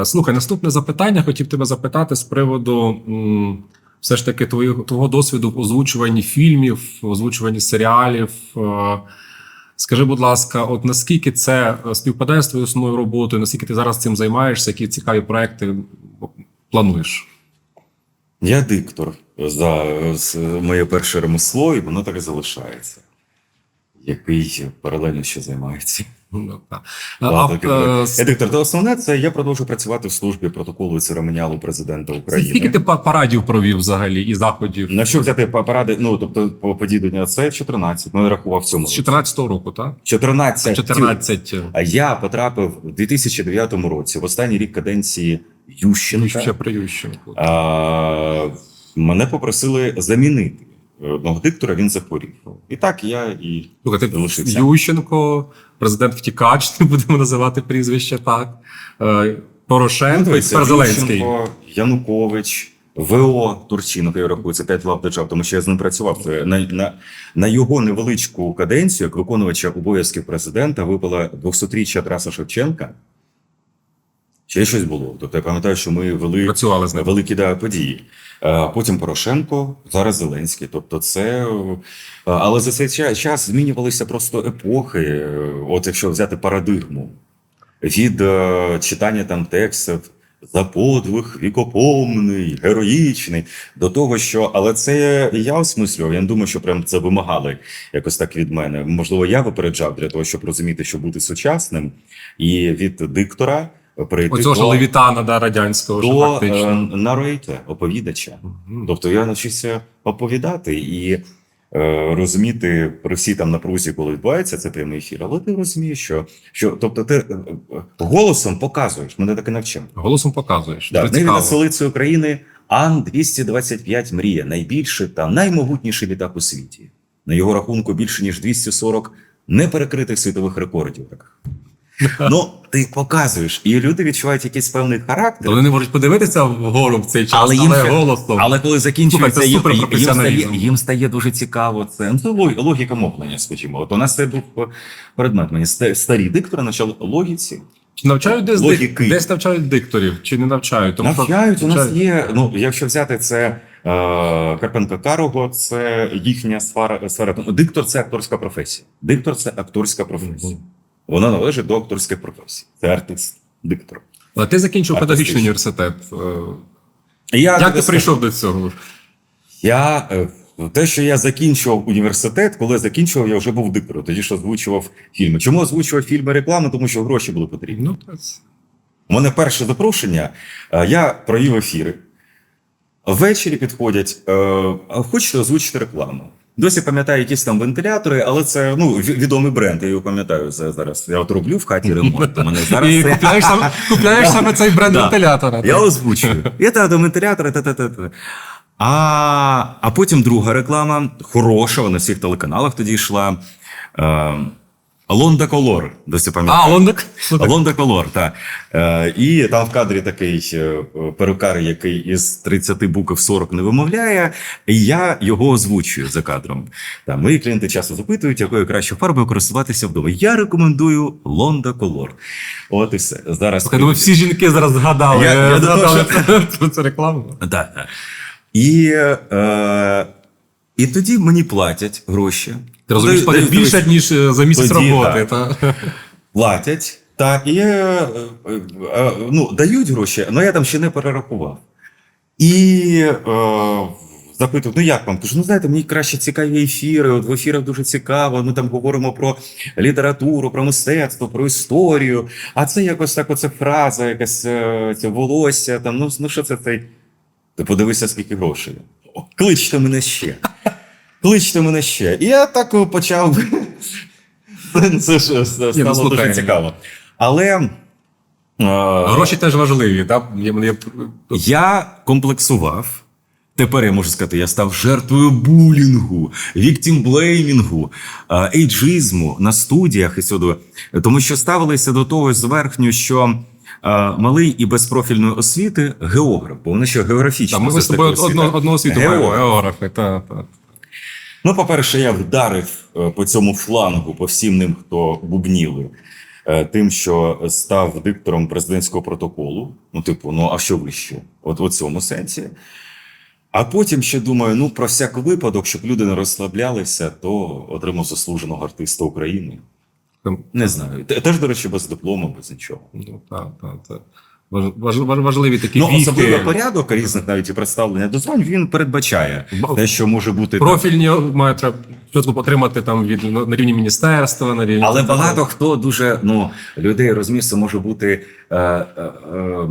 Е, Слухай, наступне запитання. Хотів тебе запитати з приводу все ж таки твого, твого досвіду в озвучуванні фільмів, озвучуванні серіалів. Е, Скажи, будь ласка, от наскільки це е, співпадає з твоєю основною роботою, наскільки ти зараз цим займаєшся, які цікаві проекти плануєш? Я диктор за моє перше ремесло, і воно так і залишається. Який паралельно ще займається. Е, с- Я диктор, та основне це я продовжую працювати в службі протоколу і церемоніалу президента України. Скільки ти парадів провів взагалі і заходів? На що взяти па- паради? Ну тобто по події це 14, Ну я рахував цьому. З 14-го року, так? 14. 14. А я потрапив у 2009 році, в останній рік каденції Ющенка. Ще при Ющенку. А, мене попросили замінити одного диктора, він захворів. І так я і Слухай, ти залишився. Ющенко, президент втікач, не будемо називати прізвище так. Е, Порошенко і тепер Зеленський. Янукович, ВО Турчинов, я рахую, це п'ять лав держав, тому що я з ним працював. На, на, на його невеличку каденцію, як виконувача обов'язків президента, випала 200-річчя Тараса Шевченка. Ще щось було. Тобто я пам'ятаю, що ми вели Працювали з ним. великі да, події. Е, Потім Порошенко, зараз Зеленський. Тобто, це. е, Але за цей час змінювалися просто епохи. Е, От якщо взяти парадигму від читання там текстів за подвиг вікопомний, героїчний, до того, що. Але це я осмислював. Я не думаю, що прям це вимагали якось так від мене. Можливо, я випереджав для того, щоб розуміти, що бути сучасним, і від диктора перейти Оцього ж Левітана, да, радянського, що до е, фактично. наруїта, оповідача. Мгм. Тобто я навчився оповідати і е, розуміти при всій там напрузі, коли відбувається це прямий ефір. Але ти розумієш, що, що тобто ти е, е, голосом показуєш, мене таки навчив. Голосом показуєш. Да, небі цікаво. над України Ан-225 мрія, найбільший та наймогутніший літак у світі. На його рахунку більше ніж 240 неперекритих світових рекордів. Ну, ти показуєш, і люди відчувають якийсь певний характер. Вони не можуть подивитися вгору в цей час, Але але, їм ще- голосом. Але коли закінчується, їм, їм, стає, їм стає дуже цікаво це. Ну, логіка мовлення, скажімо. От у нас це був предмет. Мені старі диктори навчали логіці. Чи навчають десь, Логіки. десь навчають дикторів, чи не навчають? Тому що Навчають, у нас є. Ну, якщо взяти це е, Карпенко Карого, це їхня сфера, сфера. Диктор це акторська професія. Диктор це акторська професія. Вона належить до акторських професій. Це артист, диктор. Але ти закінчив Артистичний. педагогічний університет. Е, Я Як ти прийшов до цього? Я е, те, що я закінчував університет, коли закінчував, я вже був диктором. Тоді ж озвучував фільми. Чому озвучував фільми реклами? Тому що гроші були потрібні. Ну, так. У мене перше запрошення. е, Я провів ефіри. Ввечері підходять. «А Хочете озвучити рекламу? Досі пам'ятаю якісь там вентилятори, але це ну відомий бренд. Я його пам'ятаю це зараз. Я от роблю в хаті ремонт. У мене зараз І купляєш саме, купляєш саме цей бренд вентилятора. Я озвучую. Я та до вентилятора, та та та та. А, а потім друга реклама, хороша, на всіх телеканалах тоді йшла. Лонда Колор, досі пам'ятаю. А, Лондок. Лонда Колор, так. Е, і там в кадрі такий е, перукар, який із 30 букв 40 не вимовляє, і я його озвучую за кадром. Там, мої клієнти часто запитують, якою краще фарбою користуватися вдома. Я рекомендую Лонда Колор. От і все. Зараз Я думаю, всі жінки зараз згадали, Я- я е, згадали цю, цю рекламу. Так. так. І, е, і тоді мені платять гроші. Ти розумієш, платять більше, ніж е, за місяць Тоді роботи. так. Та? Платять. Так, і е, е, ну, дають гроші, але я там ще не перерахував. І е, запитують, ну як вам? Кажу, ну знаєте, мені краще цікаві ефіри. От в ефірах дуже цікаво. Ми там говоримо про літературу, про мистецтво, про історію. А це якось так, оце фраза, якась це волосся. Там, ну, ну що це цей? Ти подивися, скільки грошей. Кличте мене ще. Кличте мене ще. І я так почав. Це ж стало Ні, ну, слухай. дуже цікаво. Але. е, Гроші теж важливі. Так? Я, комплексував. Тепер я можу сказати, я став жертвою булінгу, віктімблеймінгу, е, ейджизму на студіях і сюди. Тому що ставилися до того зверхню, що е, малий і без профільної освіти географ, бо вони ще географічно. Та, ми з тобою одного, освіта. одного світу Географ. географи. Та, та. Ну, по-перше, я вдарив е, по цьому флангу, по всім ним, хто бубніли. е, тим, що став диктором президентського протоколу. Ну, типу, ну а що вище? От у цьому сенсі. А потім ще думаю, ну про всяк випадок, щоб люди не розслаблялися, то отримав заслуженого артиста України. Не знаю. Теж, до речі, без диплому, без нічого. Ну, так, так, так. Важ, важ, важ- важливі такі Ну, віки. особливо порядок різних навіть і представлення дозволь він передбачає те, що може бути. Профільні має треба спочатку отримати там від на на рівні міністерства, на рівні Але багато хто дуже ну людей розмісту може бути. Е, е, е,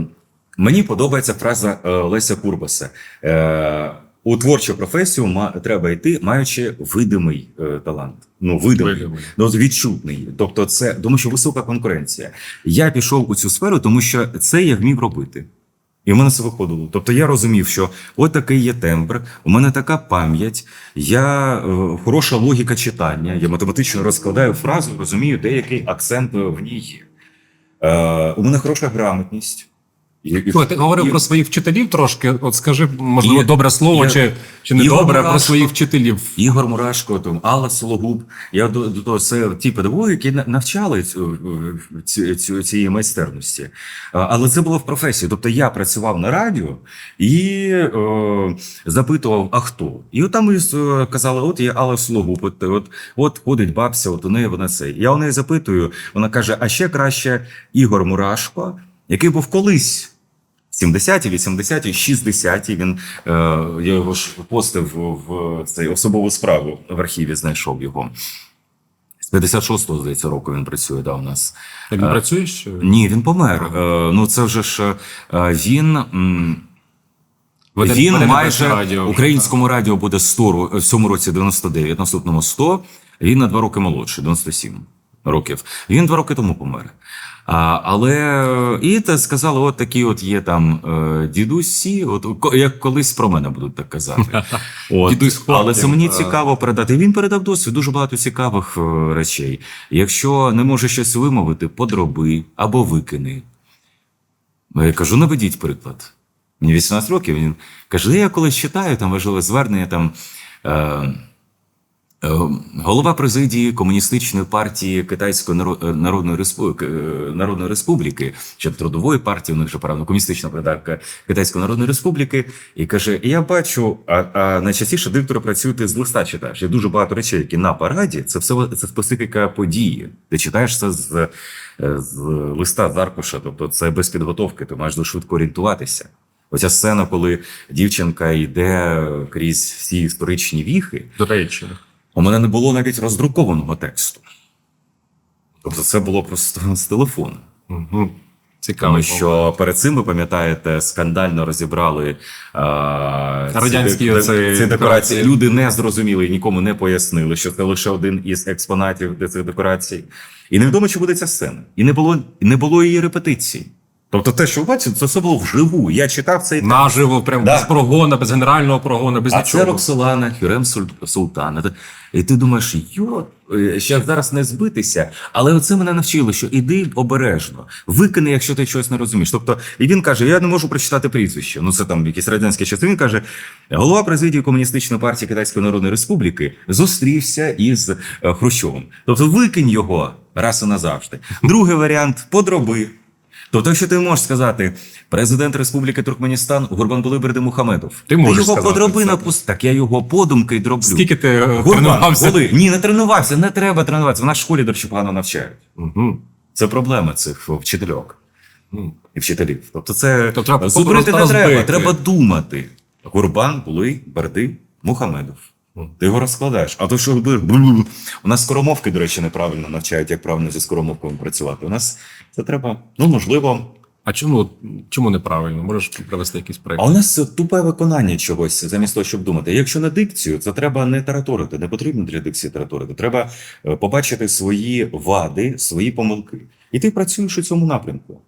мені подобається фраза е, Леся Курбаса. Е, у творчу професію треба йти, маючи видимий е, талант. Ну, видимий, Видимий. ну, відчутний. Тобто, це тому, що висока конкуренція. Я пішов у цю сферу, тому що це я вмів робити. І в мене це виходило. Тобто я розумів, що от такий є тембр, у мене така пам'ять, я е, хороша логіка читання, я математично розкладаю фразу, розумію, де який акцент е, в ній є. Е, у мене хороша грамотність. Слухай, ти говорив і- про своїх вчителів трошки. От скажи, можливо, І- добре слово, і- чи, чи не Ігор добре про своїх вчителів. Ігор Мурашко, там, Алла Сологуб. Я до, до це ті педагоги, які на- навчали цю, цю, цю, цієї майстерності. Але це було в професії. Тобто я працював на радіо і е, запитував, а хто? І от там е, казали: от є Алла Сологуб, от, от, от ходить бабця, от у неї вона це. Я у неї запитую, вона каже: а ще краще Ігор Мурашко, який був колись. 70-ті, 80-ті, 60-ті. Він е, я його ж постив в, цей особову справу в архіві. Знайшов його. З 56-го, здається, року він працює. Да, у нас Так він Е, працюєш? ні, він помер. Е, ну це вже ж е, він. м, Веде- він веде майже радіо українському радіо буде 100, в цьому році 99, наступному 100. Він на два роки молодший, 97 років. Він два роки тому помер. А, але і те сказали: от такі от є там е, дідусі, от як колись про мене будуть так казати. От. Дідусь Але це мені е. цікаво передати. Він передав досвід дуже багато цікавих е, речей. Якщо не може щось вимовити, подроби або викини. Ну, Я кажу, наведіть приклад. Мені 18 років. Він каже, я колись читаю там важливе звернення там. Е, Голова президії комуністичної партії Китайської е, Народної Республіки, е, Народної Республіки, чи трудової партії, у них же правда комуністична подарка Китайської Народної Республіки, і каже: Я бачу, а, а найчастіше диктори працюють ти з листа читаєш. Є дуже багато речей, які на параді. Це все це специфіка події. Ти читаєш це з, з листа з тобто це без підготовки, ти маєш дуже швидко орієнтуватися. Оця сцена, коли дівчинка йде крізь всі історичні віхи, До речі. У мене не було навіть роздрукованого тексту. Тобто це було просто з телефону. Угу. Цікаво. Тому що перед цим, ви пам'ятаєте, скандально розібрали а, Радянські ці, оці ці декорації. Люди не зрозуміли і нікому не пояснили, що це лише один із експонатів цих декорацій. І невідомо, чи буде ця сцена. І не було, не було її репетиції. Тобто, те, що ви бачите, це все було вживу. Я читав цей. Наживо, прям Да. без прогона, без генерального прогона, без А нічого. це Роксолана, Хюрем Суль- Султан. Це- І ти думаєш, йо, ще зараз не збитися. Але оце мене навчило, що іди обережно, викини, якщо ти щось не розумієш. Тобто, і він каже: я не можу прочитати прізвище. Ну це там якісь радянські часи. Він каже: голова президії Комуністичної партії Китайської Народної Республіки зустрівся із е, Хрущовим. Тобто, викинь його раз і назавжди. Другий варіант подроби. Тобто, якщо ти можеш сказати, президент Республіки Туркменістан Гурбанбули Бердимухамедов, Ти можеш його сказати подроби це. на пуст. Так я його подумки й дроблю. Скільки ти е, Гурбан, тренувався? були. Ні, не тренувався, не треба тренуватися. В нашій школі, до речі, погано навчають. Угу. Це проблема цих вчительок і вчителів. Тобто, це То треба зубрити не треба, треба думати. Гурбан, Були, Берди, Мухамедов. Ти його розкладаєш. А то, що бу- у нас скоромовки, до речі, неправильно навчають, як правильно зі скоромовками працювати. У нас це треба, ну можливо. А чому, чому неправильно? Можеш привести якийсь А у нас тупе виконання чогось, замість того, щоб думати. Якщо на дикцію, це треба не тараторити, не потрібно для дикції тараторити. Треба е, побачити свої вади, свої помилки. І ти працюєш у цьому напрямку.